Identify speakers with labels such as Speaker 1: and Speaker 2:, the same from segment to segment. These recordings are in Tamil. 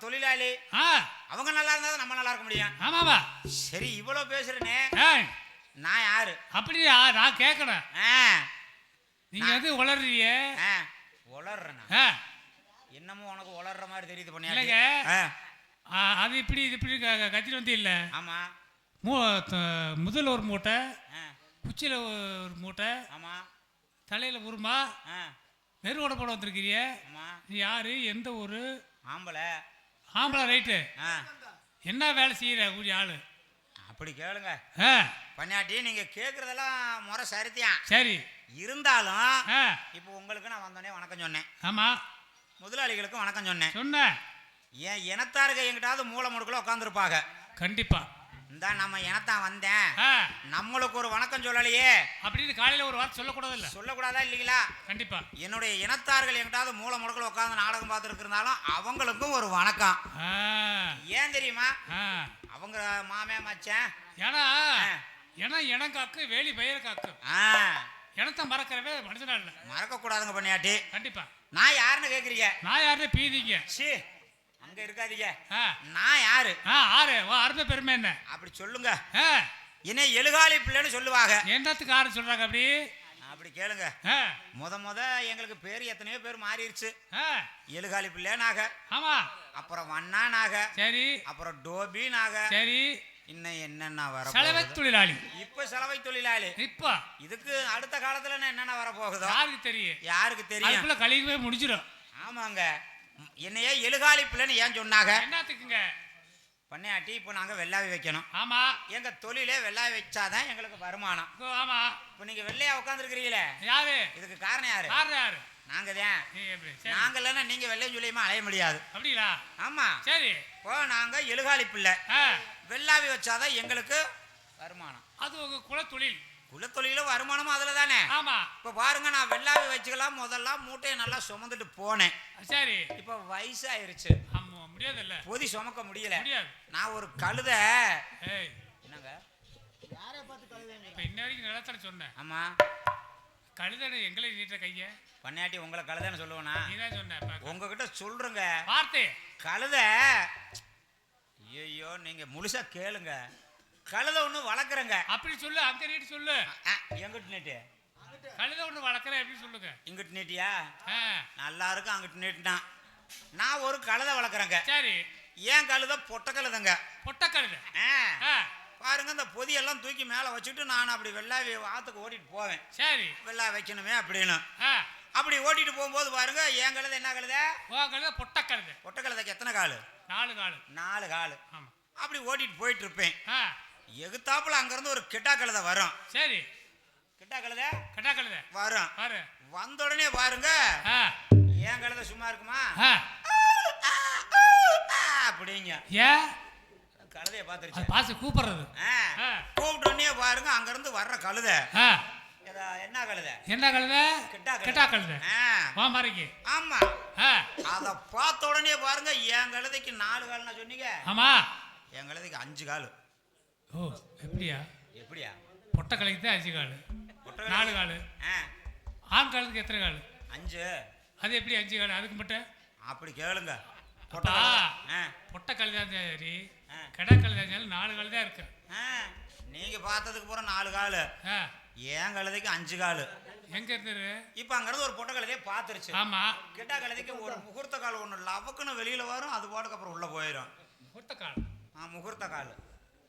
Speaker 1: தொழிலாளி.
Speaker 2: ஆ.
Speaker 1: அவங்க நல்லா இருந்தா நம்ம நல்லா இருக்க முடியும்.
Speaker 2: ஆமாவா?
Speaker 1: சரி இவ்வளவு பேசுறேனே. நான் யாரு?
Speaker 2: அப்படியா நான் கேட்கணும்
Speaker 1: ஆ,
Speaker 2: நீங்க வந்து உளறீங்க?
Speaker 1: ஆ என்னமோ உனக்கு உளர்ற மாதிரி தெரியுது ஆ,
Speaker 2: அது இப்படி இது இப்படி கத்திட்டு வந்து இல்லை.
Speaker 1: ஆமா.
Speaker 2: மூ முதல்ல ஒரு மூட்டை குச்சியில் ஒரு மூட்டை
Speaker 1: ஆமா.
Speaker 2: தலையில் உருமா
Speaker 1: ஆ,
Speaker 2: வெறுவோட போட வந்திருக்கிறிய நீ யாரு? எந்த ஊர்?
Speaker 1: ஆம்பளை.
Speaker 2: ஆம்பளை ரைட்டு. என்ன வேலை செய்கிற கூடிய ஆளு?
Speaker 1: அப்படி கேளுங்க.
Speaker 2: ஆ.
Speaker 1: பண்ணியாட்டி நீங்க கேக்குறதெல்லாம் முறை சரித்தியான்
Speaker 2: சரி.
Speaker 1: இருந்தாலும் இப்போ உங்களுக்கு நான் வந்தோடனே வணக்கம் சொன்னேன்.
Speaker 2: ஆமாம்
Speaker 1: முதலாளிகளுக்கும் வணக்கம் சொன்னேன்.
Speaker 2: சொன்னேன்.
Speaker 1: என் இனத்தாருங்க எங்கிட்டாவது மூளை முடுக்கல உட்காந்துருப்பாங்க
Speaker 2: கண்டிப்பா.
Speaker 1: இந்த நம்ம இனத்தான் வந்தேன். நம்மளுக்கு ஒரு வணக்கம் சொல்லலையே.
Speaker 2: அப்படின்னு காலையில் ஒரு வார்த்தை சொல்லக்கூடாதுல்ல?
Speaker 1: சொல்லக்கூடாதா இல்லைங்களா?
Speaker 2: கண்டிப்பா.
Speaker 1: என்னுடைய இனத்தார்கள் எங்கிட்டாவது மூளை முடுக்கல உட்காந்து நாடகம் பார்த்துட்டு இருந்தாலும் அவங்களுக்கும் ஒரு வணக்கம். ஏன் தெரியுமா? அவங்க மாமே மச்சான்.
Speaker 2: ஏன்னா. ஏன்னா இனம் காக்கு வேலி பயிர் காக்கு. இனத்தை மறக்கிறவே மனுஷனா இல்லை.
Speaker 1: மறக்க கூடாதுங்க பண்ணியாட்டி
Speaker 2: கண்டிப்பா.
Speaker 1: நான் யாருன்னு கேக்குறீங்க?
Speaker 2: நான் யாருன்னு பீதிங்க.
Speaker 1: சி அங்க இருக்காதீங்க. நான் யாரு?
Speaker 2: ஆறு. அருமை பெருமை என்ன?
Speaker 1: அப்படி சொல்லுங்க. என்னை எழுகாலி பிள்ளைன்னு சொல்லுவாங்க.
Speaker 2: என்னத்துக்கு ஆறு சொல்றாங்க அப்படி?
Speaker 1: அப்படி கேளுங்க. முத முத எங்களுக்கு பேர் எத்தனையோ பேர் மாறிடுச்சு எழுகாலி பிள்ளைனாக
Speaker 2: ஆமா.
Speaker 1: அப்புறம் வண்ணானாக
Speaker 2: சரி.
Speaker 1: அப்புறம் டோபினாக
Speaker 2: சரி.
Speaker 1: இன்னும் என்னென்ன வர
Speaker 2: செலவை தொழிலாளி.
Speaker 1: இப்ப சலவை தொழிலாளி.
Speaker 2: இப்போ?
Speaker 1: இதுக்கு அடுத்த காலத்துல என்ன என்னென்ன வர போகுதோ
Speaker 2: யாருக்கு தெரியும்?
Speaker 1: யாருக்கு தெரியும்?
Speaker 2: கழிவுவே முடிஞ்சிடும்.
Speaker 1: ஆமாங்க. என்னையே எழுகாலி பிள்ளைன்னு ஏன் சொன்னாங்க?
Speaker 2: என்னத்துக்குங்க?
Speaker 1: பண்ணையாட்டி இப்போ நாங்க வெள்ளாவி வைக்கணும்.
Speaker 2: ஆமா.
Speaker 1: எங்க தொழிலே வெள்ளாவி வச்சாதான் எங்களுக்கு வருமானம்.
Speaker 2: ஆமா.
Speaker 1: இப்போ நீங்க வெள்ளையா உட்காந்துருக்கிறீங்களே
Speaker 2: யாரு?
Speaker 1: இதுக்கு காரணம் யாரு?
Speaker 2: யாரு யாரு?
Speaker 1: நாங்க தான்.
Speaker 2: நீ எப்படி? சரி.
Speaker 1: நாங்க இல்லைன்னா நீங்க வெள்ளையும் சொல்லியுமா அலைய முடியாது.
Speaker 2: அப்படிங்களா?
Speaker 1: ஆமா.
Speaker 2: சரி.
Speaker 1: இப்போ நாங்க எழுகாலி பிள்ளை. வெள்ளாவி வச்சாதான் எங்களுக்கு வருமானம்.
Speaker 2: அது உங்க குலத்தொழில்.
Speaker 1: குலத்தொழில வருமானமும் அதுல தானே
Speaker 2: ஆமா.
Speaker 1: இப்போ பாருங்க நான் வெள்ளாவி வச்சுக்கலாம் முதல்ல மூட்டையை நல்லா சுமந்துட்டு போனேன்.
Speaker 2: சரி.
Speaker 1: இப்போ வயசாயிருச்சு.
Speaker 2: ஆமா முடியாதுல்ல.
Speaker 1: பொதி சுமக்க முடியல.
Speaker 2: முடியாது.
Speaker 1: நான் ஒரு கழுத.
Speaker 2: ஏய்.
Speaker 1: என்னங்க?
Speaker 2: இப்ப இன்ன வரைக்கும் நிலத்தட சொன்னேன்.
Speaker 1: ஆமா.
Speaker 2: கழுதனை எங்களை நீட்ட கைய?
Speaker 1: பண்ணாட்டி உங்களை கழுதைன்னு சொல்லுவேனா
Speaker 2: நீ தான் சொன்ன இப்ப.
Speaker 1: உங்ககிட்ட சொல்றேங்க.
Speaker 2: வார்த்தை.
Speaker 1: கழுத. ஐயோ நீங்க முழுசா கேளுங்க. கழுத ஒண்ணு வளர்க்குறேங்க.
Speaker 2: அப்படி சொல்லு அங்க நீட்டு சொல்லு.
Speaker 1: எங்கிட்டு நீட்டு
Speaker 2: கழுத ஒண்ணு வளர்க்குறேன் எப்படி சொல்லுங்க.
Speaker 1: இங்கிட்டு நீட்டியா நல்லா இருக்கும் அங்கிட்டு நீட்டினான் நான் ஒரு கழுதை வளர்க்குறேங்க.
Speaker 2: சரி.
Speaker 1: ஏன் கழுத? பொட்ட கழுதைங்க.
Speaker 2: பொட்ட கழுத.
Speaker 1: பாருங்க இந்த பொதியெல்லாம் தூக்கி மேலே வச்சுட்டு நான் அப்படி வெள்ளாவி ஆற்றுக்கு ஓட்டிட்டு போவேன்.
Speaker 2: சரி.
Speaker 1: வெள்ளா வைக்கணுமே அப்படின்னு. அப்படி ஓட்டிட்டு போகும்போது பாருங்க என் கழுதை என்ன கழுத?
Speaker 2: உன் கழுத பொட்ட கழுத.
Speaker 1: பொட்ட கழுதைக்கு எத்தனை காலு?
Speaker 2: நாலு காலு.
Speaker 1: நாலு காலு. அப்படி ஓட்டிட்டு போயிட்டு இருப்பேன். எகுத்தாப்புல அங்கிருந்து ஒரு கிட்டா கழுதை வரும்.
Speaker 2: சரி.
Speaker 1: கிட்டா கழுதை?
Speaker 2: கட்டா கழுத.
Speaker 1: வரும். வந்த உடனே பாருங்க. என் கழுதை சும்மா இருக்குமா? அப்படிங்க.
Speaker 2: ஏன்
Speaker 1: கழுதைய பார்த்துருச்சு.
Speaker 2: பாச கூப்பிடுறது.
Speaker 1: ஆ.
Speaker 2: ஆ.
Speaker 1: கூப்பிட்ட உடனே பாருங்க அங்கிருந்து வர்ற கழுதை. என்ன கழுதை?
Speaker 2: என்ன கழுத?
Speaker 1: கிட்டா.
Speaker 2: கிட்டா கழுத. வா மாதிரிக்கு
Speaker 1: ஆமா. அத பார்த்த உடனே பாருங்க என் கழுதைக்கு நாலு கால்னா சொன்னீங்க?
Speaker 2: ஆமா.
Speaker 1: என் கழுதைக்கு அஞ்சு காலு.
Speaker 2: ஓ எப்படியா?
Speaker 1: எப்படியா?
Speaker 2: பொட்டை கழுதைக்கு தான் அஞ்சு காலு. நாலு காலு.
Speaker 1: ஆ,
Speaker 2: ஆண் காலுக்கு எத்தனை காலு?
Speaker 1: அஞ்சு.
Speaker 2: அது எப்படி அஞ்சு காலு? அதுக்கு மட்டும்?
Speaker 1: அப்படி கேளுங்க. பொட்டை
Speaker 2: பொட்டை கழுதா சரி.
Speaker 1: ஆ.
Speaker 2: கடா கழுதா இருந்தாலும் நாலு காலு தான் இருக்கு.
Speaker 1: நீங்க பார்த்ததுக்கு பூரா நாலு காலு. என் கழுதைக்கு அஞ்சு காலு.
Speaker 2: எங்க இருந்தது
Speaker 1: இப்ப அங்கிருந்து ஒரு பொட்டை கழுதையை பார்த்துருச்சு
Speaker 2: ஆமா.
Speaker 1: கிட்டா கழுதைக்கு ஒரு முகூர்த்த கால் ஒன்று லவக்குன்னு வெளியில வரும் அது பாட்டுக்கு அப்புறம் உள்ள போயிடும்
Speaker 2: பொட்டை கால்.
Speaker 1: ஆ முகூர்த்த கால்.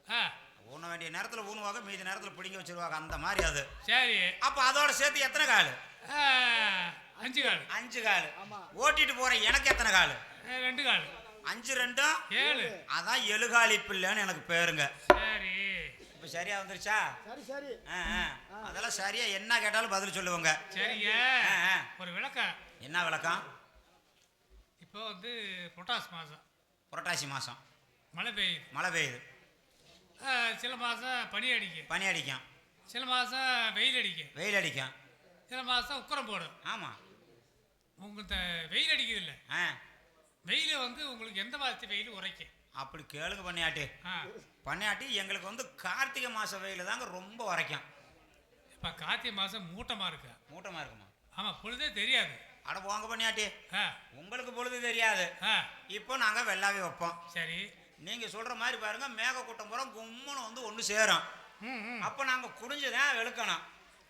Speaker 2: ஆ.
Speaker 1: ஊன வேண்டிய நேரத்தில் ஊனுவாங்க மீதி நேரத்தில் பிடிங்க வச்சிருவாங்க. அந்த மாதிரி அது.
Speaker 2: சரி.
Speaker 1: அப்போ அதோட சேர்த்து எத்தனை கால்?
Speaker 2: அஞ்சு கால்.
Speaker 1: அஞ்சு கால். ஓட்டிட்டு போற எனக்கு எத்தனை கால்?
Speaker 2: ரெண்டு கால்.
Speaker 1: அஞ்சு ரெண்டும்
Speaker 2: ஏழு.
Speaker 1: அதான் எழுகாலி பிள்ளைன்னு எனக்கு பேருங்க.
Speaker 2: சரி.
Speaker 1: இப்போ சரியா வந்துருச்சா?
Speaker 3: சரி சரி.
Speaker 1: ஆ, ஆ. அதெல்லாம் சரியா என்ன கேட்டாலும் பதில் சொல்லுவாங்க.
Speaker 2: சரிங்க. ஒரு விளக்கம்.
Speaker 1: என்ன விளக்கம்?
Speaker 2: இப்போ வந்து பொட்டாஸ் மாதம்
Speaker 1: புரட்டாசி மாதம்
Speaker 2: மழை பெய்யுது.
Speaker 1: மழை பெய்யுது.
Speaker 2: சில மாதம் பனி அடிக்கும்.
Speaker 1: பனி அடிக்கும்.
Speaker 2: சில மாதம் வெயில் அடிக்கும்.
Speaker 1: வெயில் அடிக்கும்.
Speaker 2: சில மாதம் உக்கரம் போடும்.
Speaker 1: ஆமாம்
Speaker 2: உங்களுக்கு இந்த வெயில் அடிக்குது இல்லை
Speaker 1: ஆ.
Speaker 2: வெயில் வந்து உங்களுக்கு எந்த மாதத்து வெயில் உரைக்கும்?
Speaker 1: அப்படி கேளுங்க பண்ணியாட்டி
Speaker 2: ஆ.
Speaker 1: பண்ணியாட்டி எங்களுக்கு வந்து கார்த்திகை மாச வெயில் தாங்க ரொம்ப வரைக்கும்
Speaker 2: இப்போ கார்த்திகை மாதம் மூட்டமாக இருக்கு.
Speaker 1: மூட்டமா இருக்குமா?
Speaker 2: ஆமாம் பொழுதே தெரியாது.
Speaker 1: அட போங்க பண்ணியாட்டி
Speaker 2: ஆ.
Speaker 1: உங்களுக்கு பொழுது தெரியாது.
Speaker 2: ஆ.
Speaker 1: இப்போ நாங்க வெள்ளாவி வைப்போம்.
Speaker 2: சரி.
Speaker 1: நீங்க சொல்ற மாதிரி பாருங்க மேக கூட்டம் பூரா கும்முன்னு வந்து ஒன்று சேரும். அப்போ நாங்க குடிஞ்சுதான் வெளுக்கணும்.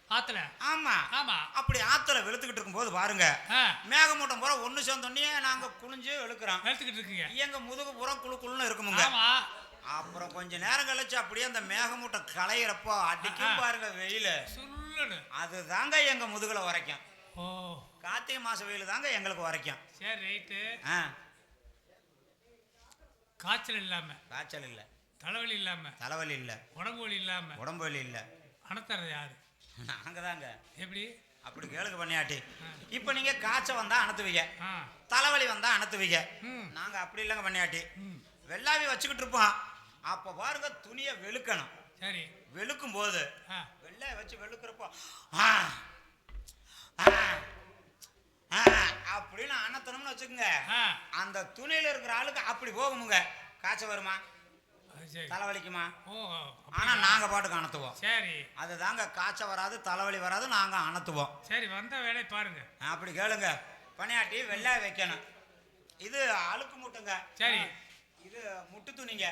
Speaker 2: ஆத்துல?
Speaker 1: ஆமா.
Speaker 2: ஆமாம்
Speaker 1: அப்படி ஆத்துல வெளுத்துக்கிட்டு இருக்கும்போது பாருங்க
Speaker 2: ஆ.
Speaker 1: மேகமூட்டம் பூரா ஒன்று சேர்ந்தோடனே நாங்க குனிஞ்சு வெளுக்கிறோம்.
Speaker 2: வெளுத்துக்கிட்டு இருக்கீங்க.
Speaker 1: எங்க முதுகு பூரா குழு குழுன்னு இருக்குமுங்க. அப்புறம் கொஞ்ச நேரம் கழிச்சு அப்படியே அந்த மேகமூட்டம் களையிறப்போ அடிக்கும். பாருங்க வெயில்.
Speaker 2: சுல்லுன்னு.
Speaker 1: அதுதாங்க எங்க முதுகுல உரைக்கும். கார்த்திகை மாச வெயில் தாங்க எங்களுக்கு உரைக்கும்.
Speaker 2: சரி ரைட்டு.
Speaker 1: ஆ.
Speaker 2: காய்ச்சல் இல்லாமல்
Speaker 1: காய்ச்சல் இல்லை.
Speaker 2: தலைவலி இல்லாமல்
Speaker 1: தலைவலி இல்லை.
Speaker 2: உடம்பு வலி இல்லாமல்
Speaker 1: உடம்பு வலி இல்லை.
Speaker 2: அணத்தறது யாரு?
Speaker 1: நாங்க தாங்க
Speaker 2: எப்படி?
Speaker 1: அப்படி கேளுங்க பண்ணியாட்டி. இப்போ நீங்க காய்ச்சல் வந்தா அனுத்துவீங்க
Speaker 2: ஆ.
Speaker 1: தலைவலி வந்தா அனுத்துவீங்க
Speaker 2: ம்.
Speaker 1: நாங்க அப்படி இல்லைங்க பண்ணியாட்டி வெள்ளாவி வச்சுக்கிட்டு இருப்போம். அப்போ பாருங்க துணியை வெளுக்கணும்.
Speaker 2: சரி.
Speaker 1: வெளுக்கும் போது வெள்ளைய வச்சு வெளுக்கிறப்போ ஆ, ஆ, அப்படின்னு அனத்தணும்னு வச்சுக்கோங்க. அந்த துணியில இருக்கிற ஆளுக்கு அப்படி போகுமுங்க. காய்ச்சல் வருமா?
Speaker 2: அது
Speaker 1: தலைவலிக்குமா? ஆனா? நாங்க பாட்டுக்கு அணத்துவோம்
Speaker 2: சரி.
Speaker 1: அதுதாங்க காய்ச்சல் வராது தலைவலி வராது நாங்க அணத்துவோம்
Speaker 2: சரி வந்த வேலையை பாருங்க.
Speaker 1: அப்படி கேளுங்க. பணியாட்டி வெள்ளாய வைக்கணும். இது அழுக்கு மூட்டைங்க.
Speaker 2: சரி.
Speaker 1: இது முட்டு துணிங்க.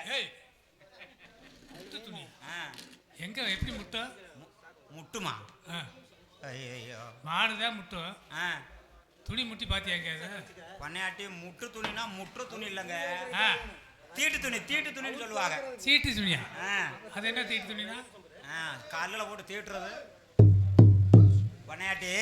Speaker 2: முட்டு துணி.
Speaker 1: ஆ,
Speaker 2: எங்க எப்படி முட்டும்
Speaker 1: மு- முட்டுமா? ஐயோ
Speaker 2: மாடுதான் முட்டும்
Speaker 1: ஆ.
Speaker 2: துணி முட்டி பாத்தியா எங்கேயாவது
Speaker 1: பண்ணையாட்டி முட்டு துணினா முற்று துணி இல்லைங்க. தீட்டு துணி தீட்டு துணின்னு சொல்லுவாங்க.
Speaker 2: சீட்டு துணியா? அது என்ன தீட்டு துணினா?
Speaker 1: ஆ கல்லில் போட்டு தீட்டுறது. பண்ணையாட்டி.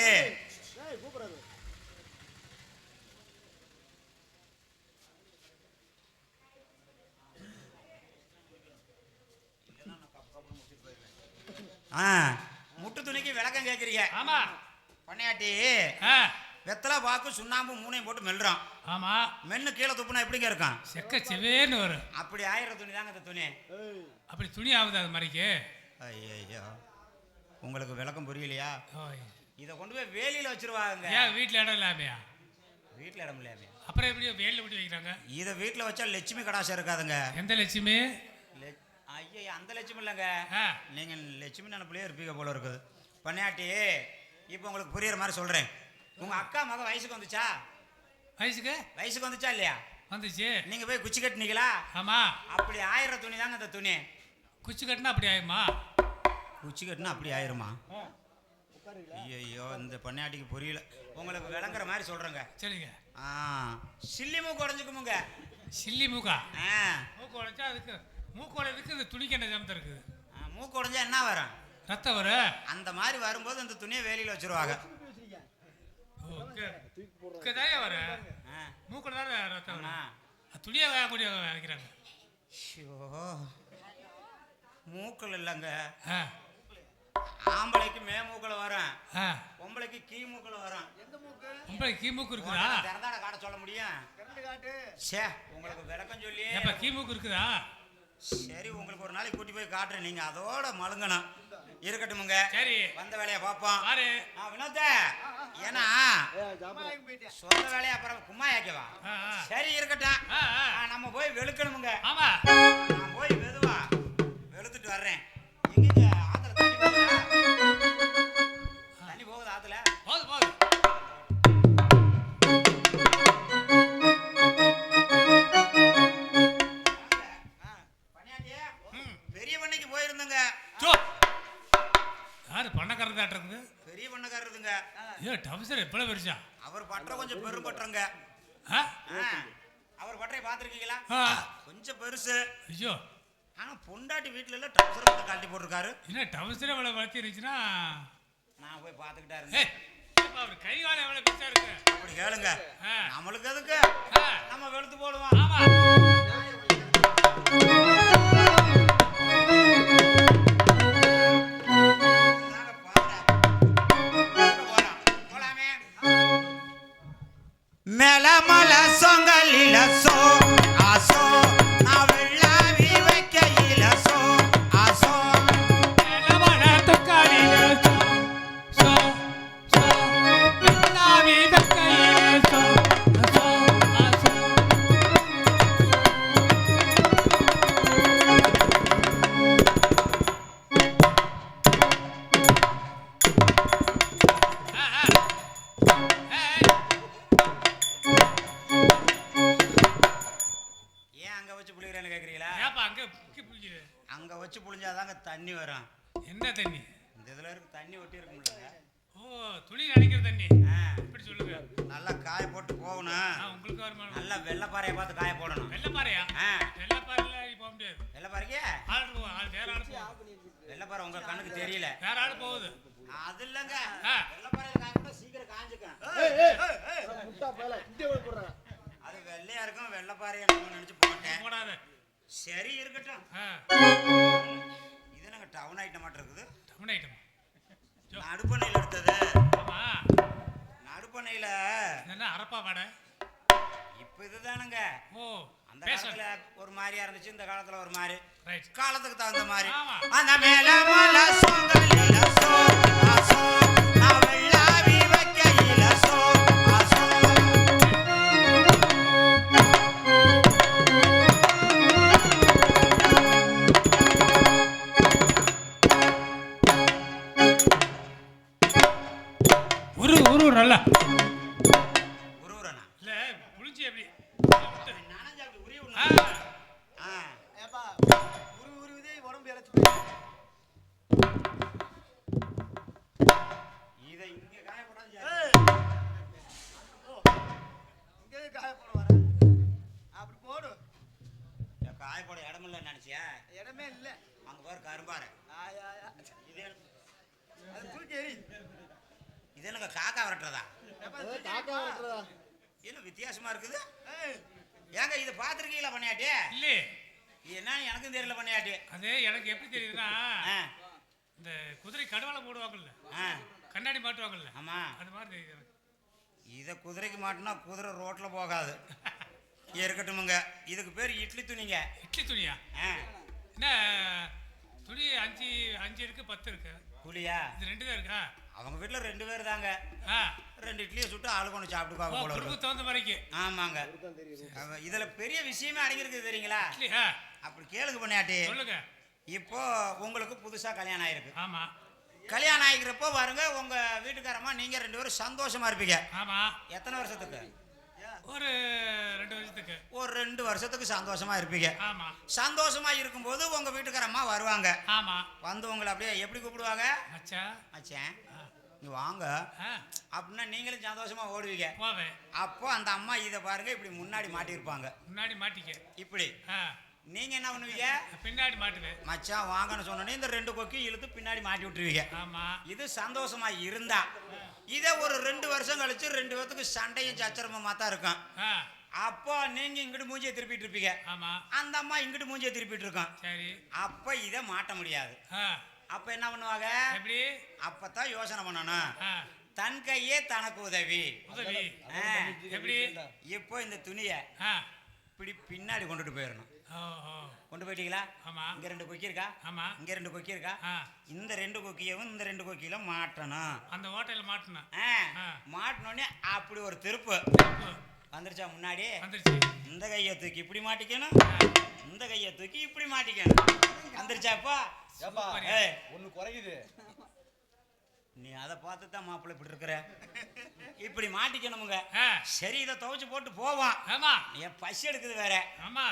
Speaker 1: முட்டு துணிக்கு விளக்கம் கேட்குறீங்க
Speaker 2: ஆமா.
Speaker 1: பண்ணையாட்டி. வெத்தலை பாக்கு சுண்ணாம்பு மூணையும் போட்டு மெல்றோம்
Speaker 2: ஆமா.
Speaker 1: மென்னு கீழே துப்புனா எப்படிங்க இருக்கும்
Speaker 2: செக்க செவேன்னு வரும்.
Speaker 1: அப்படி ஆயிர துணி தாங்க இந்த துணி.
Speaker 2: அப்படி துணி ஆகுது அது மாதிரிக்கு
Speaker 1: ஐயோ உங்களுக்கு விளக்கம் புரியலையா. இதை கொண்டு போய் வேலியில் வச்சிருவாங்க.
Speaker 2: ஏன் வீட்டில் இடம் இல்லாமையா?
Speaker 1: வீட்டில் இடம் இல்லையாமே.
Speaker 2: அப்புறம் எப்படி வேலில் விட்டு வைக்கிறாங்க.
Speaker 1: இதை வீட்டில் வச்சா லட்சுமி கடாசம் இருக்காதுங்க.
Speaker 2: எந்த லட்சுமி?
Speaker 1: ஐயோ அந்த லட்சுமி இல்லைங்க. நீங்கள் லட்சுமி நினப்பிலே இருப்பீங்க போல இருக்குது. பண்ணாட்டி இப்போ உங்களுக்கு புரியுற மாதிரி சொல்கிறேன் உங்கள் அக்கா மக வயசுக்கு வந்துச்சா?
Speaker 2: வயசுக்கு?
Speaker 1: வயசுக்கு வந்துச்சா இல்லையா?
Speaker 2: வந்துச்சு.
Speaker 1: நீங்கள் போய் குச்சி கட்டினீங்களா?
Speaker 2: ஆமா.
Speaker 1: அப்படி ஆயிர துணி தாங்க இந்த துணி?
Speaker 2: குச்சி கட்டினா அப்படி ஆகுமா
Speaker 1: குச்சி கட்டினா அப்படி ஆயிருமா? ஐயோ இந்த பண்ணாட்டிக்கு புரியல. உங்களுக்கு விளங்குற மாதிரி சொல்கிறேங்க
Speaker 2: சரிங்க
Speaker 1: ஆ சில்லி மூக்கு உடஞ்சுக்குமுங்க.
Speaker 2: சில்லி மூக்கா?
Speaker 1: ஆ.
Speaker 2: மூக்கு உடைச்சா அதுக்கு மூக்கு உடையதுக்கு இந்த துணிக்கு என்ன ஜமத்து இருக்குது?
Speaker 1: மூக்கு உடஞ்சா என்ன வரும்?
Speaker 2: ரத்தம் வரும்?
Speaker 1: அந்த மாதிரி வரும்போது இந்த துணியை வேலியில் வச்சிருவாங்க.
Speaker 2: இங்க- வரும்
Speaker 1: ஆ
Speaker 2: மூக்குல தான் ரத்தம்
Speaker 1: ஆமா.
Speaker 2: வரும் துணியை வேகக்கூடிய வைக்கிறாங்க.
Speaker 1: ஐயோ. மூக்கள் இல்லைங்க ஆம்பளைக்கு மே மூக்கில் வரும்
Speaker 2: ஆ.
Speaker 1: பொம்பளைக்கு கீ மூக்கில் வரும்
Speaker 2: உங்களுக்கு கீ மூக்கு இருக்குதா?
Speaker 1: திறந்தாட காட்ட சொல்ல முடியும்? சே உங்களுக்கு விளக்கம் சொல்லி.
Speaker 2: ஏப்பா கீ மூக்கு இருக்குதா?
Speaker 1: சரி உங்களுக்கு ஒரு நாளைக்கு கூட்டி போய் காட்டுறேன். நீங்க அதோட மழுங்கணும். இருக்கட்டுமுங்க.
Speaker 2: சரி.
Speaker 1: வந்த வேலையை பார்ப்போம்.
Speaker 2: பாரு.
Speaker 1: ஆ, வினோத்த ஏன்னா சொந்த வேலையை அப்புறம் கும்மா ஏக்கவா. சரி இருக்கட்டும்.
Speaker 2: ஆ, ஆ.
Speaker 1: ஆ, நம்ம போய் வெளுக்கணுமுங்க.
Speaker 2: ஆமா.
Speaker 1: நான் போய் மெதுவா வெளுத்துட்டு வர்றேன். எங்கங்க ஆத்துல தண்ணி போகுதா? தண்ணி போகுது ஆத்துல?
Speaker 2: போது போது
Speaker 1: ஆ, பணியாண்டியே,
Speaker 2: ம்.
Speaker 1: பெரிய பண்ணைக்கு போயிருந்தேங்க.
Speaker 2: சோ. யாரு பணக்காரதாட்ட இருக்குது?
Speaker 1: பெரிய பண்ணக்காரருதுங்க.
Speaker 2: ஐயோ டவுசர் எப்பளோ பெருசா?
Speaker 1: அவர் பற்ற கொஞ்சம் பெரும்பட்டுறங்க
Speaker 2: ஆ?
Speaker 1: அவர் பற்றை பார்த்துருக்கீங்களா? கொஞ்சம் பெருசு.
Speaker 2: ஐயோ.
Speaker 1: ஆனா பொண்டாட்டி வீட்டுல எல்லாம் டவுசர் மட்டும் கழட்டி போட்டிருக்காரு.
Speaker 2: என்ன டவுசர் எவ்வளோ வளர்த்தி இருந்துச்சுன்னா?
Speaker 1: நான் போய் பார்த்துக்கிட்டா
Speaker 2: ஏய்
Speaker 1: இருந்தேன்
Speaker 2: ஏப்பா, அவர் கை காலம் எவ்வளோ பெருசா இருக்கு?
Speaker 1: அப்படி கேளுங்க. நம்மளுக்கு எதுக்கு? நம்ம வெளுத்து போடுவோம்.
Speaker 2: ஆமா.
Speaker 1: மாதிரியா இருந்துச்சு. இந்த காலத்துல ஒரு மாதிரி காலத்துக்கு தகுந்த மாதிரி. அந்த மேல மல சோங்கலில காக்கா விரட்டுறதா. என்ன வித்தியாசமா இருக்குது?
Speaker 3: ஏய்,
Speaker 1: ஏங்க இது பாத்திருக்கீங்களா பண்ணியாட்டி
Speaker 2: இல்லையே
Speaker 1: என்ன எனக்கும் தெரியல பண்ணியாட்டி
Speaker 2: அது எனக்கு எப்படி தெரியுதுன்னா
Speaker 1: ஆ.
Speaker 2: இந்த குதிரை கடுவால போடுவாங்கல்ல
Speaker 1: ஆ.
Speaker 2: கண்ணாடி மாட்டுவாங்கல்ல
Speaker 1: ஆமா.
Speaker 2: அது மாதிரி
Speaker 1: இதை குதிரைக்கு மாட்டினா குதிரை ரோட்ல போகாது. இருக்கட்டுமுங்க. இதுக்கு பேர் இட்லி துணிங்க.
Speaker 2: இட்லி துணியா?
Speaker 1: ஆ.
Speaker 2: என்ன துணி அஞ்சு அஞ்சு இருக்கு பத்து இருக்கு.
Speaker 1: புளியா?
Speaker 2: இது ரெண்டு தான் இருக்கா?
Speaker 1: அவங்க வீட்டுல ரெண்டு பேர் தாங்க. ரெண்டு இட்லியை சுட்டு ஒன்று
Speaker 2: ஓ
Speaker 1: சாப்பிட்டுக்குவாங்க போல.
Speaker 2: தகுந்த மாதிரிக்கு
Speaker 1: ஆமாங்க. இதுல பெரிய விஷயமே அடங்கியிருக்குது தெரியுங்களா? அப்படி கேளுங்க பண்ணியாட்டி
Speaker 2: சொல்லுங்க.
Speaker 1: இப்போ உங்களுக்கு புதுசா கல்யாணம் ஆயிருக்கு.
Speaker 2: ஆமா.
Speaker 1: கல்யாணம் ஆகிக்கிறப்போ பாருங்க உங்க வீட்டுக்காரம்மா நீங்க ரெண்டு பேரும் சந்தோஷமா இருப்பீங்க.
Speaker 2: ஆமா.
Speaker 1: எத்தனை வருஷத்துக்கு?
Speaker 2: ஒரு ரெண்டு வருஷத்துக்கு.
Speaker 1: ஒரு ரெண்டு வருஷத்துக்கு சந்தோஷமா இருப்பீங்க.
Speaker 2: ஆமா.
Speaker 1: சந்தோஷமா இருக்கும்போது உங்க வீட்டுக்காரம்மா வருவாங்க.
Speaker 2: ஆமா.
Speaker 1: வந்து உங்களை அப்படியே எப்படி கூப்பிடுவாங்க?
Speaker 2: மச்சா
Speaker 1: மச்சான். நீ வாங்க. அப்படின்னா நீங்களும் சந்தோஷமா ஓடுவீங்க. அப்போ அந்த அம்மா இதை பாருங்க இப்படி முன்னாடி மாட்டியிருப்பாங்க.
Speaker 2: முன்னாடி மாட்டிக்க.
Speaker 1: இப்படி. நீங்க என்ன பண்ணுவீங்க?
Speaker 2: பின்னாடி மாட்டுவேன்.
Speaker 1: மச்சான் வாங்கன்னு சொன்னோன்னே இந்த ரெண்டு கொக்கி இழுத்து பின்னாடி மாட்டி விட்டுருவீங்க.
Speaker 2: ஆமா.
Speaker 1: இது சந்தோஷமா இருந்தா இதே ஒரு ரெண்டு வருஷம் கழிச்சு ரெண்டு பேத்துக்கு சண்டையும் சச்சரமுமா தான் இருக்கும். அப்போ நீங்க இங்கிட்டு மூஞ்சியை திருப்பிட்டு இருப்பீங்க.
Speaker 2: ஆமா.
Speaker 1: அந்த அம்மா இங்கிட்டு மூஞ்சியை திருப்பிட்டு இருக்கோம்.
Speaker 2: சரி.
Speaker 1: அப்ப இதை மாட்ட முடியாது. அப்ப என்ன பண்ணுவாங்க?
Speaker 2: எப்படி?
Speaker 1: அப்பதான் யோசனை பண்ணணும். தன் கையே தனக்கு உதவி.
Speaker 2: உதவி.
Speaker 1: ஆ,
Speaker 2: எப்படி?
Speaker 1: இப்போ இந்த துணியை இப்படி பின்னாடி கொண்டுட்டு போயிடணும். கொண்டு போயிட்டீங்களா?
Speaker 2: ஆமா.
Speaker 1: இங்க ரெண்டு கொக்கி இருக்கா?
Speaker 2: ஆமா.
Speaker 1: இங்க ரெண்டு கொக்கி இருக்கா?
Speaker 2: ஆ.
Speaker 1: இந்த ரெண்டு கொக்கியவும் இந்த ரெண்டு கொக்கியில மாட்டணும்.
Speaker 2: அந்த ஓட்டையில மாட்டணும்.
Speaker 1: ஆ,
Speaker 2: ஆ.
Speaker 1: மாட்டினோடனே அப்படி ஒரு திருப்பு. வந்துருச்சா முன்னாடி?
Speaker 2: வந்துருச்சு.
Speaker 1: இந்த கையை தூக்கி இப்படி மாட்டிக்கணும். இந்த கையை தூக்கி இப்படி மாட்டிக்கணும். வந்துருச்சாப்பா
Speaker 3: ஏப்பா.
Speaker 1: ஏய்
Speaker 3: ஒண்ணு குறையுது
Speaker 1: நீ அதை பார்த்து தான் மாப்பிள்ளை இப்படி இருக்கிற. இப்படி மாட்டிக்கணுமுங்க. சரி இதை துவைச்சு போட்டு போவான்
Speaker 2: ஆமா.
Speaker 1: என் பசி எடுக்குது வேற.
Speaker 2: ஆமா.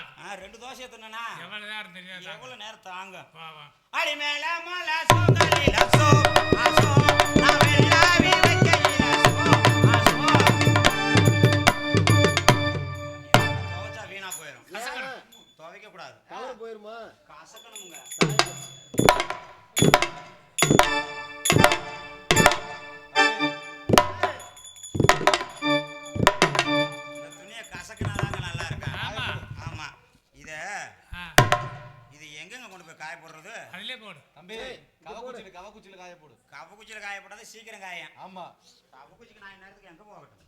Speaker 1: ரெண்டு தோசை எத்தனா
Speaker 2: எவ்வளவு நேரம் தெரியாது?
Speaker 1: எவ்வளவு நேரம் தாங்க
Speaker 2: வா வா.
Speaker 1: அடி மேல மலை சோதரில சோ
Speaker 2: ஆ.
Speaker 1: இது எங்கெங்க கொண்டு போய் காய
Speaker 2: போடு.
Speaker 4: தம்பி கவக்குச்சில கவக்குச்சில காய போடு.
Speaker 1: கப்பு காய போடாத சீக்கிரம் காயம்.
Speaker 4: ஆமா.
Speaker 1: கப்பு நான் நேரத்துக்கு எங்க போகட்டும்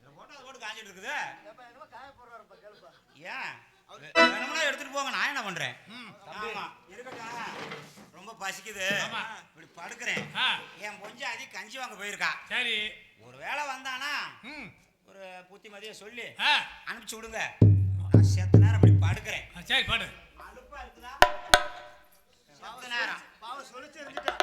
Speaker 1: இதை போட்டு அது போட்டு காஞ்சிட்டு இருக்குது.
Speaker 3: ஏப்பா என்னமோ காய போடுறாருப்பா கேளுப்பா.
Speaker 1: ஏன்? வேணும்னா எடுத்துட்டு போங்க நான் என்ன பண்றேன்? ரொம்ப பசிக்குது. இப்படி படுக்கிறேன். என் பொஞ்சு அதி கஞ்சி வாங்க போயிருக்கா.
Speaker 2: சரி.
Speaker 1: ஒரு வேளை வந்தானா ஒரு புத்திமதியை சொல்லி
Speaker 2: ஆ.
Speaker 1: அனுப்பிச்சு விடுங்க. நான் செத்த நேரம் அப்படி படுக்கிறேன்.
Speaker 2: சரி பாடு.
Speaker 1: அலுப்பா இருக்குதா? செத்த நேரம்.
Speaker 3: பாவம் சொல்லிச்சு இருந்துட்டா.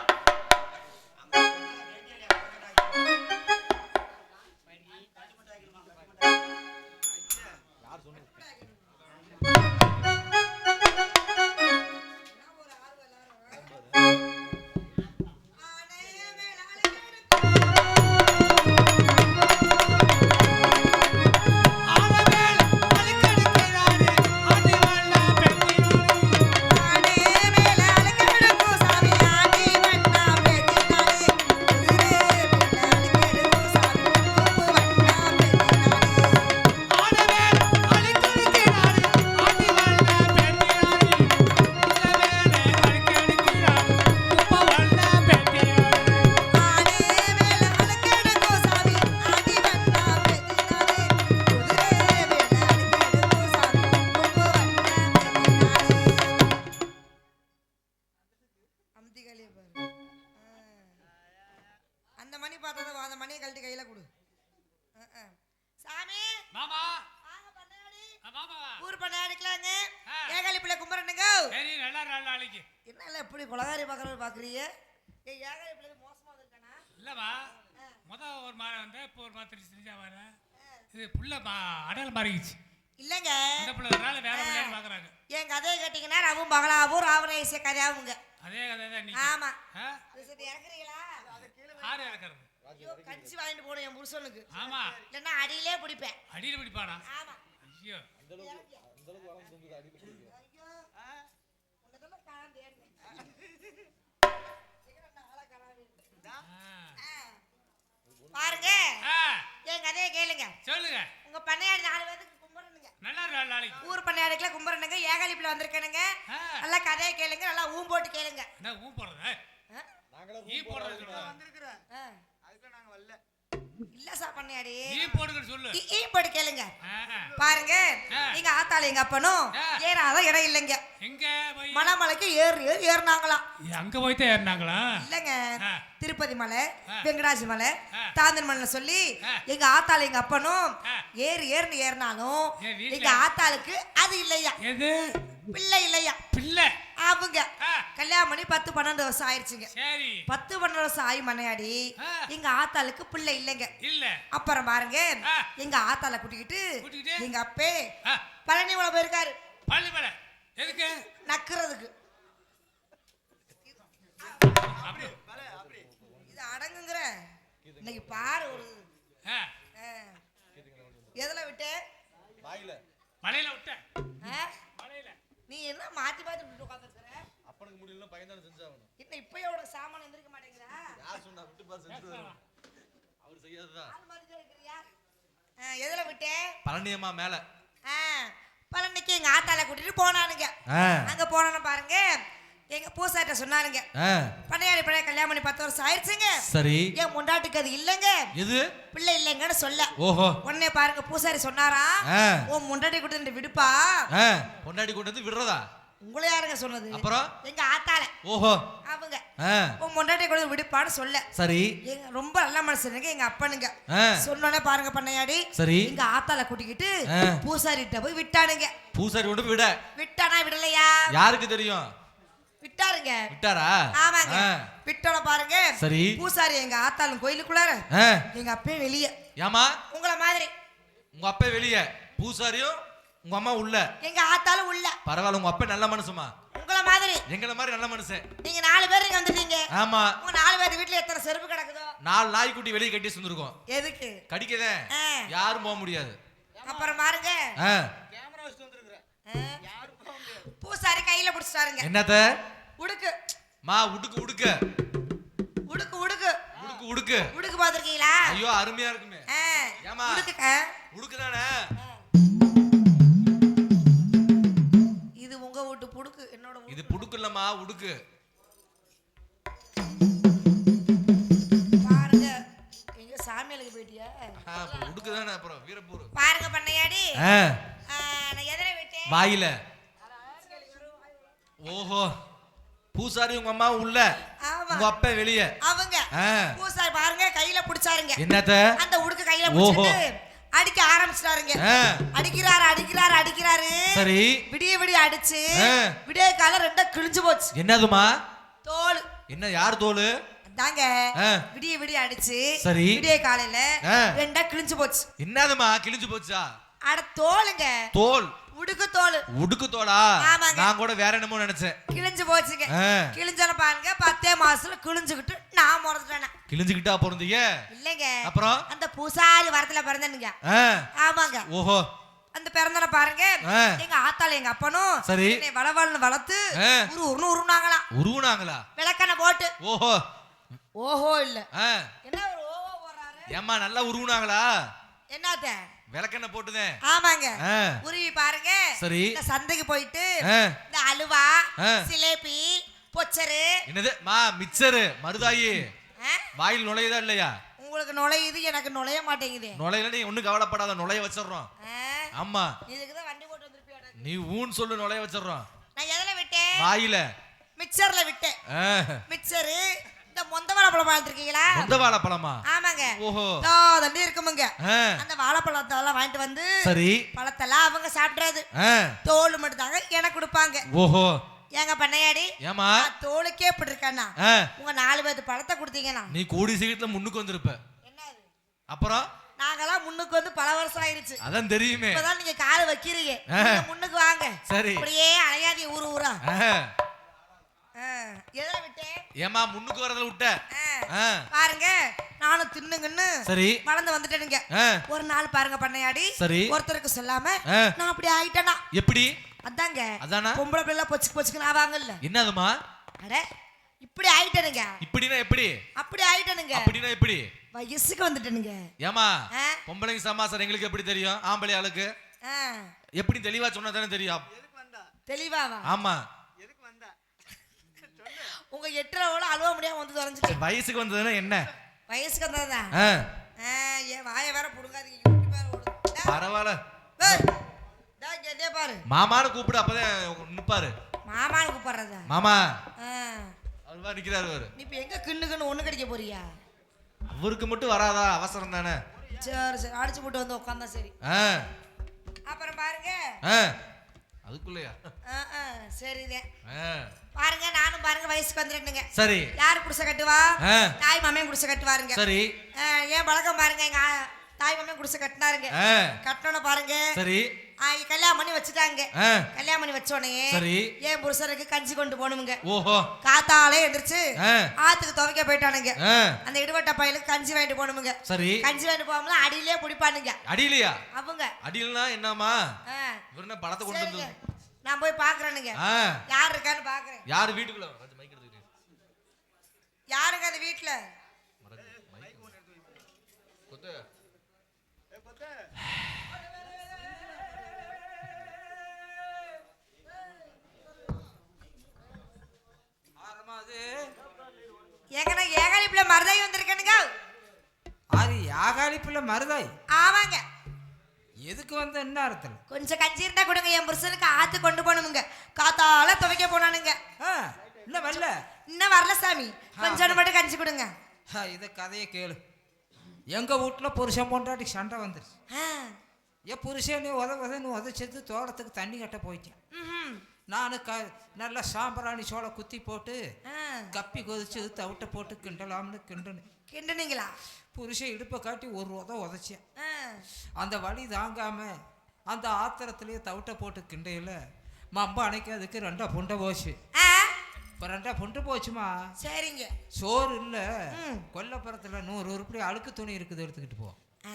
Speaker 5: மணியை கழட்டி கையில கொடு. சாமி.
Speaker 2: மாமா.
Speaker 5: ஊர் பண்ணாடிக்கலாங்க
Speaker 2: ஆ.
Speaker 5: ஏகாலி பிள்ளை கும்பிட்றனுங்க
Speaker 2: சரி நல்லா நல்ல நாளைக்கு.
Speaker 5: என்ன இல்லை இப்படி குலகாரி பார்க்குறவர் பார்க்குறீங்க? ஏ ஏகாலி பிள்ளை மோசமாக இருக்கானா
Speaker 2: இல்லைம்மா. முத ஒரு மாலை வந்து இப்போ ஒரு மாத்திரை செஞ்சா வர. இது புள்ள அடல் மாறிடுச்சு
Speaker 5: இல்லைங்க.
Speaker 2: இந்த நாள் வேற பிள்ளைன்னு பார்க்குறாங்க.
Speaker 5: என் கதையை கேட்டிங்கன்னா ரவும் பகலாவும் ராவரேசிய கதையாவுங்க
Speaker 2: அதே கதை தான் நீ
Speaker 5: ஆமா.
Speaker 2: ஆ?
Speaker 5: சரி இறக்குறீங்களா?
Speaker 2: ஆறு இறக்குறது?
Speaker 5: ஐயோ கஞ்சி வாங்கிட்டு போகணும் என் புருஷனுக்கு.
Speaker 2: ஆமா.
Speaker 5: இல்லைன்னா அடியிலே பிடிப்பேன்.
Speaker 2: அடியில் பிடிப்பானா?
Speaker 5: ஆமா.
Speaker 2: ஐயோ.
Speaker 5: காணாம.
Speaker 2: ஆ.
Speaker 5: பாருங்க.
Speaker 2: ஆ.
Speaker 5: என் கதையை கேளுங்க.
Speaker 2: சொல்லுங்க.
Speaker 5: உங்க பண்ணையாடி நாலு பேருக்கு கும்பிடணுங்க.
Speaker 2: நல்லா இரு நல்ல நாளைக்கு?
Speaker 5: ஊர் பண்ணையாடிக்கெல்லாம் கும்பிடணுங்க. ஏகாலிப்பில் வந்திருக்கேனுங்க. நல்லா கதையை கேளுங்க. நல்லா ஊம் போட்டு கேளுங்க.
Speaker 2: என்ன ஊ போடுறது?
Speaker 5: ஆ?
Speaker 2: ஈ போடுறது
Speaker 3: வந்திருக்கிறேன் வரல
Speaker 5: இல்ல சார் பண்ணையாடி
Speaker 2: ஈ போடுங்கன்னு சொல்லு
Speaker 5: ஈ- போட்டு கேளுங்க. பாருங்க. எங்க ஆத்தாள் எங்க அப்பனும். ஏறாத இடம் இல்லைங்க
Speaker 2: எங்க போய்
Speaker 5: மலைமலைக்கு ஏறு ஏறு ஏறினாங்களாம்
Speaker 2: அங்க போய்தான் ஏறினாங்களா
Speaker 5: இல்லைங்க. திருப்பதி மலை. வெங்கடாஜி மலை. தாந்தன் மலை சொல்லி. எங்க ஆத்தாள் எங்க அப்பனும். ஏறு ஏறுன்னு ஏறினாலும் எங்க ஆத்தாளுக்கு அது இல்லையா
Speaker 2: எது
Speaker 5: பிள்ளை இல்லையா
Speaker 2: பிள்ளை
Speaker 5: அவங்க கல்யாணம் பண்ணி பத்து பன்னெண்டு வருஷம் ஆயிடுச்சுங்க
Speaker 2: சரி.
Speaker 5: பத்து பன்னெண்டு வருஷம் ஆகி மனையாடி. எங்க ஆத்தாளுக்கு பிள்ளை இல்லைங்க.
Speaker 2: இல்ல.
Speaker 5: அப்புறம் பாருங்க. எங்க ஆத்தாளை கூட்டிக்கிட்டு? எங்க அப்பே பழனி மலை போயிருக்காரு.
Speaker 2: பள்ளி மேல எதுக்கு?
Speaker 5: நக்குறதுக்கு. இது அடங்குங்கிற. இன்னைக்கு பாரு ஒரு. எதுல விட்டு?
Speaker 4: வாயில
Speaker 2: மலையில விட்ட.
Speaker 5: ஆ?
Speaker 2: மலையில.
Speaker 5: நீ என்ன மாத்தி மாத்தி உட்காந்துருக்கிற
Speaker 4: அப்பனுக்கு முடியல பையன் செஞ்சாகணும்.
Speaker 5: என்ன இப்பயோட சாமான் எந்திரிக்க மாட்டேங்கிறா?
Speaker 4: யார் சொன்னா? விட்டு பாரு செஞ்சு அவர் செய்யாததான்
Speaker 5: ஆள் மாதிரி தான் இருக்கிறியா? ஆ, எதுல விட்டு?
Speaker 4: பழனியம்மா மேல.
Speaker 5: ஆ, பழனிக்கு எங்க ஆத்தாளை கூட்டிட்டு போனானுங்க.
Speaker 4: ஆ.
Speaker 5: அங்க போனோன்னு பாருங்க. எங்க பூசாட்ட சொன்னாருங்க
Speaker 4: ஆ.
Speaker 5: பண்ணையாடி பழைய கல்யாணம் பண்ணி பத்து வருஷம் ஆயிடுச்சுங்க
Speaker 4: சரி.
Speaker 5: என் முண்டாட்டுக்கு அது இல்லைங்க.
Speaker 4: எது?
Speaker 5: பிள்ளை இல்லைங்கன்னு சொல்ல.
Speaker 4: ஓஹோ.
Speaker 5: உடனே பாருங்க பூசாரி சொன்னாரா? உன் முண்டாட்டி கொடுத்து விடுப்பா.
Speaker 4: கொண்டு வந்து விடுறதா?
Speaker 5: உங்களை யாருங்க சொன்னது?
Speaker 4: அப்புறம்?
Speaker 5: எங்க ஆத்தால.
Speaker 4: ஓஹோ.
Speaker 5: அவங்க. உன் முண்டாட்டி கொடுத்து விடுப்பான்னு சொல்ல.
Speaker 4: சரி.
Speaker 5: எங்க ரொம்ப நல்ல மனுஷனுங்க எங்க அப்பனுங்க. சொன்னோன்னே பாருங்க பண்ணையாடி.
Speaker 4: சரி.
Speaker 5: எங்க ஆத்தால கூட்டிக்கிட்டு. பூசாரிட்ட போய் விட்டானுங்க.
Speaker 4: பூசாரி கொண்டு விட.
Speaker 5: விட்டானா விடலையா?
Speaker 4: யாருக்கு தெரியும்?
Speaker 5: விட்டாருங்க.
Speaker 4: விட்டாரா?
Speaker 5: ஆமாங்க.
Speaker 4: ஆ.
Speaker 5: விட்டோன பாருங்க.
Speaker 4: சரி.
Speaker 5: பூசாரி எங்க ஆத்தாலும் கோயிலுக்குள்ளார. எங்க அப்பே வெளிய.
Speaker 4: ஏமா
Speaker 5: உங்கள மாதிரி.
Speaker 4: உங்க அப்பா வெளியே. பூசாரியும் உங்க அம்மா உள்ள.
Speaker 5: எங்க ஆத்தாலும் உள்ள.
Speaker 4: பரவாயில்ல உங்க அப்பா நல்ல மனுஷமா
Speaker 5: உங்கள மாதிரி.
Speaker 4: எங்களை மாதிரி நல்ல மனுஷன்.
Speaker 5: நீங்க நாலு பேர் இங்க வந்துட்டீங்க.
Speaker 4: ஆமா.
Speaker 5: உங்க நாலு பேர் வீட்டுல எத்தனை செருப்பு கிடக்குதோ?
Speaker 4: நாலு நாய்க்குட்டி வெளியே கட்டி வந்திருக்கோம்
Speaker 5: எதுக்கு?
Speaker 4: கடிக்கதே. யாரும் போக முடியாது.
Speaker 5: அப்புறம் பாருங்க.
Speaker 3: கேமரா வச்சுட்டு வந்திருக்கிறேன்.
Speaker 5: ஆ,
Speaker 3: யாரும் போக முடியாது.
Speaker 5: பூசாரி கையில பிடிச்சிட்டாருங்க
Speaker 4: என்னத்த?
Speaker 5: உடுக்கு.
Speaker 4: மா உடுக்கு உடுக்க.
Speaker 5: உடுக்கு உடுக்கு.
Speaker 4: உடுக்கு உடுக்கு.
Speaker 5: உடுக்கு பாத்திருக்கீங்களா
Speaker 4: ஐயோ அருமையா இருக்குமே.
Speaker 5: ஆ,
Speaker 4: ஏம்மா?
Speaker 5: உடுக்கு.
Speaker 4: உடுக்கு தானே உடுக்கு.
Speaker 5: பாருங்க. எங்க சாமியாளுக்கு போயிட்டியா?
Speaker 4: உடுக்கு தானே அப்புறம் வீரப்பூர்.
Speaker 5: பாருங்க பண்ணையாடி. நான் எதிர விட்டேன்.
Speaker 4: வாயில. ஓஹோ. பூசாரி உங்க அம்மா உள்ள. உங்க அப்பா வெளியே.
Speaker 5: அவங்க. பூசாரி பாருங்க கையில பிடிச்சாருங்க.
Speaker 4: என்னத்த?
Speaker 5: அந்த உடுக்கு கையில. பிடிச்சிட்டு அடிக்க ஆரம்பிச்சிட்டாருங்க. அடிக்கிறாரு அடிக்கிறாரு அடிக்கிறாரு.
Speaker 4: சரி.
Speaker 5: விடிய விடிய அடிச்சு. விடிய காலம் ரெண்டா கிழிஞ்சு போச்சு.
Speaker 4: என்னதுமா?
Speaker 5: தோல்.
Speaker 4: என்ன யார் தோல்?
Speaker 5: தாங்க. விடிய விடிய அடிச்சு
Speaker 4: சரி.
Speaker 5: விடிய காலையில. ரெண்டா கிழிஞ்சு போச்சு.
Speaker 4: என்னதுமா? கிழிஞ்சு போச்சா?
Speaker 5: அட தோலுங்க.
Speaker 4: தோல்.
Speaker 5: உடுக்கு தோல்.
Speaker 4: உடுக்கு தோலா?
Speaker 5: ஆமாங்க.
Speaker 4: நான் கூட வேற என்னமோ நினைச்சேன்.
Speaker 5: கிழிஞ்சு போச்சுங்க. கிழிஞ்சால பாருங்க பத்தே மாசத்துல கிழிஞ்சுக்கிட்டு நான் முறந்துட்டேன்.
Speaker 4: கிழிஞ்சுக்கிட்டா பிறந்தீங்க
Speaker 5: இல்லைங்க.
Speaker 4: அப்புறம்?
Speaker 5: அந்த பூசாரி வரத்துல பிறந்தனுங்க. ஆமாங்க.
Speaker 4: ஓஹோ.
Speaker 5: அந்த பிறந்தன பாருங்க. எங்க ஆத்தால எங்க அப்பனும்
Speaker 4: சரி.
Speaker 5: வளவளன்னு வளர்த்து. உரு உருன்னு உருனாங்களாம்
Speaker 4: உருவுனாங்களா?
Speaker 5: விளக்கணை போட்டு.
Speaker 4: ஓஹோ.
Speaker 5: ஓஹோ இல்ல. என்ன ஒரு ஓஹோ போடுறாரு?
Speaker 4: ஏம்மா நல்லா உருவுனாங்களா?
Speaker 5: என்னத்த?
Speaker 4: விளக்கெண்ண போட்டுதேன்
Speaker 5: ஆமாங்க. உருவி பாருங்க.
Speaker 4: சரி.
Speaker 5: இந்த சந்தைக்கு போயிட்டு. இந்த அலுவா. சிலேபி பொச்சரு.
Speaker 4: என்னது? மா மிச்சரு மருதாயி? வாயில் நுழையுதா இல்லையா?
Speaker 5: உங்களுக்கு நுழையுது எனக்கு நுழைய மாட்டேங்குது.
Speaker 4: நுழையில நீ ஒண்ணும் கவலைப்படாத நுழைய வச்சிடுறோம். ஆமா.
Speaker 5: இதுக்கு தான் வண்டி போட்டு வந்திருப்பியா
Speaker 4: நீ ஊன் சொல்லு நுழைய வச்சிடுறோம்.
Speaker 5: நான் எதுல விட்டேன்?
Speaker 4: வாயில.
Speaker 5: மிக்சர்ல விட்டேன். மிக்சரு இந்த மொந்த வாழைப்பழம் பார்த்துருக்கீங்களா
Speaker 4: முந்த வாழைப்பழமா
Speaker 5: ஆமாங்க
Speaker 4: ஓஹோ
Speaker 5: தண்ணி இருக்குமுங்க. அந்த வாழைப்பழத்தை எல்லாம் வாங்கிட்டு வந்து
Speaker 4: சரி.
Speaker 5: பழத்தெல்லாம் அவங்க சாப்பிட்றது. தோல் மட்டும் தாங்க எனக்கு கொடுப்பாங்க.
Speaker 4: ஓஹோ.
Speaker 5: ஏங்க பண்ணையாடி?
Speaker 4: ஏமா
Speaker 5: நான் தோலுக்கே இப்படி இருக்கேன்னா.
Speaker 4: ஆ,
Speaker 5: உங்க நாலு பேர்த்து பழத்தை கொடுத்தீங்கன்னா.
Speaker 4: நீ கூடி சீக்கிரத்துல முன்னுக்கு வந்திருப்ப.
Speaker 5: என்னது?
Speaker 4: அப்புறம்?
Speaker 5: நாங்கெல்லாம் முன்னுக்கு வந்து பல வருஷம் ஆயிருச்சு.
Speaker 4: அதான் தெரியுமே.
Speaker 5: இப்பதான் நீங்க காலை வைக்கிறீங்க. முன்னுக்கு வாங்க.
Speaker 4: சரி.
Speaker 5: அப்படியே அலையாதீங்க ஊரு ஊரா. எதுல விட்டேன்
Speaker 4: ஏமா முன்னுக்கு வரதுல விட்ட?
Speaker 5: பாருங்க நானும் தின்னுங்கன்னு
Speaker 4: சரி.
Speaker 5: வளர்ந்து வந்துட்டேனுங்க. ஒரு நாள் பாருங்க பண்ணையாடி.
Speaker 4: சரி.
Speaker 5: ஒருத்தருக்கு சொல்லாம. நான் அப்படி ஆயிட்டேனா.
Speaker 4: எப்படி?
Speaker 5: அதாங்க
Speaker 4: அதானா?
Speaker 5: பொம்பளை பிள்ளை பொச்சுக்கு பொச்சுக்கு ஆவாங்கல்ல.
Speaker 4: என்னதுமா
Speaker 5: அட இப்படி ஆயிட்டேனுங்க.
Speaker 4: இப்படின்னா எப்படி?
Speaker 5: அப்படி ஆயிட்டேனுங்க.
Speaker 4: அப்படின்னா எப்படி?
Speaker 5: வயசுக்கு வந்துட்டேனுங்க.
Speaker 4: ஏமா
Speaker 5: ஆ.
Speaker 4: பொம்பளைங்க சமாசாரம் எங்களுக்கு எப்படி தெரியும்? ஆம்பளை ஆளுக்கு?
Speaker 5: ஆ,
Speaker 4: எப்படி தெளிவா சொன்னா தானே தெரியும்?
Speaker 3: எதுக்கு வந்தா?
Speaker 5: தெளிவாவா?
Speaker 4: ஆமா.
Speaker 3: எதுக்கு வந்தா?
Speaker 5: உங்க எட்டுல அழுவ முடியாம வந்து தொலைஞ்சிட்டேன்
Speaker 4: சரி, வயசுக்கு வந்ததுன்னா என்ன?
Speaker 5: வயசுக்கு வந்ததா
Speaker 4: ஆ,
Speaker 5: ஆ, என் வாயை வேற புடுங்காதீங்க.
Speaker 4: பரவாயில்ல
Speaker 5: ஏய், டா, இங்க என்னைய பாரு.
Speaker 4: மாமான்னு கூப்பிடு அப்பதான் நிப்பாரு.
Speaker 5: மாமான்னு கூப்பிடுறதா?
Speaker 4: மாமா.
Speaker 5: ஆ,
Speaker 4: அவர் வா நிக்கிறாரு அவரு
Speaker 5: நீ இப்ப எங்க கிண்ணுக்குன்னு ஒண்ணு கடிக்க போறியா?
Speaker 4: அவருக்கு மட்டும் வராதா? அவசரம் தானே.
Speaker 5: சரி சரி. அடிச்சு போட்டு வந்து உட்காந்தா சரி. அப்புறம் பாருங்க.
Speaker 4: அதுக்குள்ளயா?
Speaker 5: ஆ, ஆ, சரிதே
Speaker 4: ஆ,
Speaker 5: பாருங்க நானும் பாருங்க வயசுக்கு வந்துட்டேனுங்க
Speaker 4: சரி.
Speaker 5: யாரு குடிசை கட்டுவா. தாய் மாமையும் குடிசை கட்டுவாருங்க.
Speaker 4: சரி.
Speaker 5: ஏன் பழக்கம் பாருங்க எங்க தாய் மாமையும் குடிசை கட்டினாருங்க. கட்டணும் பாருங்க.
Speaker 4: சரி.
Speaker 5: கல்யாணம் பண்ணி வச்சுட்டாங்க.
Speaker 4: ஆ,
Speaker 5: கல்யாணம் பண்ணி வச்ச உடனே
Speaker 4: சரி.
Speaker 5: என் புருஷனுக்கு கஞ்சி கொண்டு போகணுங்க
Speaker 4: ஓஹோ.
Speaker 5: காத்தாலே எந்திரிச்சு
Speaker 4: ஆ,
Speaker 5: ஆத்துக்கு துவைக்க போயிட்டானுங்க. அந்த இடுவட்ட பையலுக்கு கஞ்சி வாங்கிட்டு போகணுமுங்க.
Speaker 4: சரி.
Speaker 5: கஞ்சி வாங்கிட்டு போகாமல அடியிலே பிடிப்பானுங்க
Speaker 4: அடியிலையா?
Speaker 5: அவங்க
Speaker 4: அடியிலனா என்னமா
Speaker 5: ஆ,
Speaker 4: இவர் என்ன படத்தை கொண்டு வந்து
Speaker 5: நான் போய் பாக்குறேனுங்க. யார் இருக்கான்னு பாக்குறேன்.
Speaker 4: யாரு வீட்டுக்குள்ள?
Speaker 5: யாருங்க அந்த வீட்டுல
Speaker 4: கொத்து.
Speaker 3: ஏ கொத்த
Speaker 5: எங்கண்ணா ஏகாலிப்புல மருதாய் வந்திருக்கேனுங்க.
Speaker 6: அது யாகாலிப்புல மருதாய்?
Speaker 5: ஆமாங்க.
Speaker 6: எதுக்கு வந்த என்ன அர்த்தம்?
Speaker 5: கொஞ்சம் கஞ்சி இருந்தா கொடுங்க என் புருஷனுக்கு ஆத்து கொண்டு போகணுமுங்க. காத்தால துவைக்க போனானுங்க.
Speaker 6: என்ன வரல?
Speaker 5: இன்னும் வரல சாமி. கொஞ்சோண்டு மட்டும் கஞ்சி கொடுங்க.
Speaker 6: இத கதையை கேளு. எங்க வீட்டுல புருஷன் பொண்டாட்டி சண்டை வந்துருச்சு.
Speaker 5: ஆ,
Speaker 6: என் புருஷன் நீ உத உதன்னு உதச்சிட்டு தோட்டத்துக்கு தண்ணி கட்ட போயிட்டேன்.
Speaker 5: ம்ஹும்.
Speaker 6: நான் க நல்லா சாம்பிராணி சோளை குத்தி போட்டு கப்பி கொதிச்சு தவிட்ட போட்டு கிண்டலாம்னு கிண்டனு.
Speaker 5: கிண்டுனீங்களா?
Speaker 6: புருஷன் இடுப்பை காட்டி ஒரு உத உதச்சேன் அந்த வலி தாங்காம அந்த ஆத்திரத்திலேயே தவிட்ட போட்டு கிண்டையில் மம்ப அணைக்கிறதுக்கு ரெண்டா புண்டை போச்சு. இப்போ ரெண்டா புண்டு போச்சுமா?
Speaker 5: சரிங்க.
Speaker 6: சோறு இல்லை. கொல்லப்புறத்தில் நூறு உருப்படி அழுக்கு துணி இருக்குது எடுத்துக்கிட்டு போ.
Speaker 5: ஆ,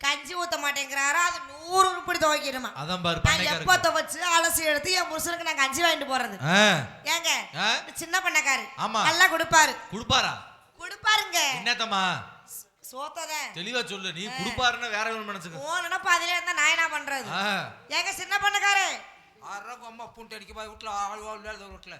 Speaker 5: கஞ்சி ஊத்த மாட்டேங்கிறாரா? அது நூறு உருப்படி துவைக்கணுமா?
Speaker 4: அதான் பாரு
Speaker 5: நான் எப்ப துவைச்சு அலசி எடுத்து என் புருஷனுக்கு நான் கஞ்சி வாங்கிட்டு போறது? ஏங்க சின்ன பண்ணக்காரு.
Speaker 4: ஆமா.
Speaker 5: நல்லா கொடுப்பாரு.
Speaker 4: குடுப்பாரா?
Speaker 5: கொடுப்பாருங்க.
Speaker 4: என்னத்தம்மா?
Speaker 5: சோத்தத.
Speaker 4: தெளிவா சொல்லு. நீ குடுப்பாருன்னா வேற ஒரு மனசுக்கு.
Speaker 5: ஓ நினப்பு அதுல இருந்தா நான் என்ன பண்றது? ஏங்க சின்ன பண்ணக்காரு.
Speaker 6: ஆறரை அம்மா பூண்டு அடிக்க போய் வீட்டில் ஆள் வாழ் வேலை வீட்டில்.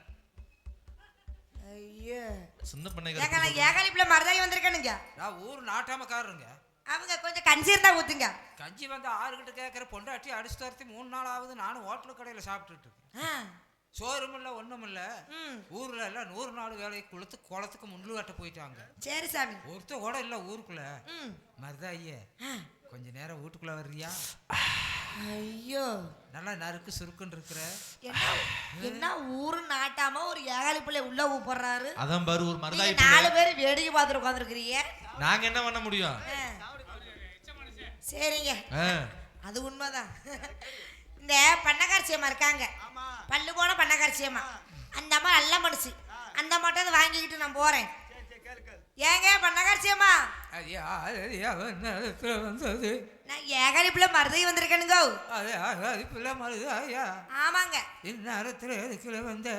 Speaker 5: ஐயோ.
Speaker 4: சின்ன
Speaker 5: ஏங்க
Speaker 4: பண்ணைக்காரர்
Speaker 5: நான் ஏகாலிப்புல மருதாகி வந்திருக்கேனுங்க.
Speaker 6: நான் ஊர் நாட்டாமக்காரருங்க.
Speaker 5: அவங்க கொஞ்சம் கஞ்சி இருந்தா ஊத்துங்க.
Speaker 6: கஞ்சி வந்து ஆறுகிட்ட கேட்குற பொண்டாட்டி அடிச்சு துரத்தி மூணு நாள் ஆகுது. நானும் ஹோட்டல் கடையில் சாப்பிட்டுட்டு இருக்கேன். சோறும் இல்லை ஒன்றும் இல்லை.
Speaker 5: ம்.
Speaker 6: ஊரில் எல்லாம் நூறு நாள் வேலையை குளத்து குளத்துக்கு முள்ளு வெட்ட போயிட்டாங்க.
Speaker 5: சரி சாமி.
Speaker 6: ஒருத்தர் கூட இல்லை ஊருக்குள்ள.
Speaker 5: ம்.
Speaker 6: மருதாயே
Speaker 5: ஆ,
Speaker 6: கொஞ்ச நேரம் வீட்டுக்குள்ள வர்றியா?
Speaker 5: ஐயோ.
Speaker 6: நல்லா நறுக்கு சுருக்குன்னு இருக்கிற.
Speaker 5: என்ன என்ன ஊரு நாட்டாம ஒரு ஏகாலிப்புள்ள உள்ள ஊப்படுறாரு
Speaker 4: அதான் பாரு ஒரு மருதாய்
Speaker 5: நாலு பேர் வேடிக்கை பார்த்துட்டு உட்காந்துருக்கிறீங்க
Speaker 4: நாங்க என்ன பண்ண முடியும்?
Speaker 5: சரிங்க.
Speaker 4: ஆ,
Speaker 5: அது உண்மைதான். இந்த பண்ணக்காரச்சியம்மா இருக்காங்க. பல்லு போன பண்ணக்காரச்சியம்மா அந்த அம்மா நல்ல மனுஷி. அந்த அம்மாட்ட வாங்கிக்கிட்டு நான் போறேன். ஏங்க பண்ணக்காரச்சியம்மா
Speaker 6: வந்தது?
Speaker 5: நான் ஏகாலிப்புல மருதை வந்திருக்கேனுங்க.
Speaker 6: அது அது பிள்ளை மருது ஐயா
Speaker 5: ஆமாங்க.
Speaker 6: இந்நேரத்தில் எதுக்குள்ள வந்த?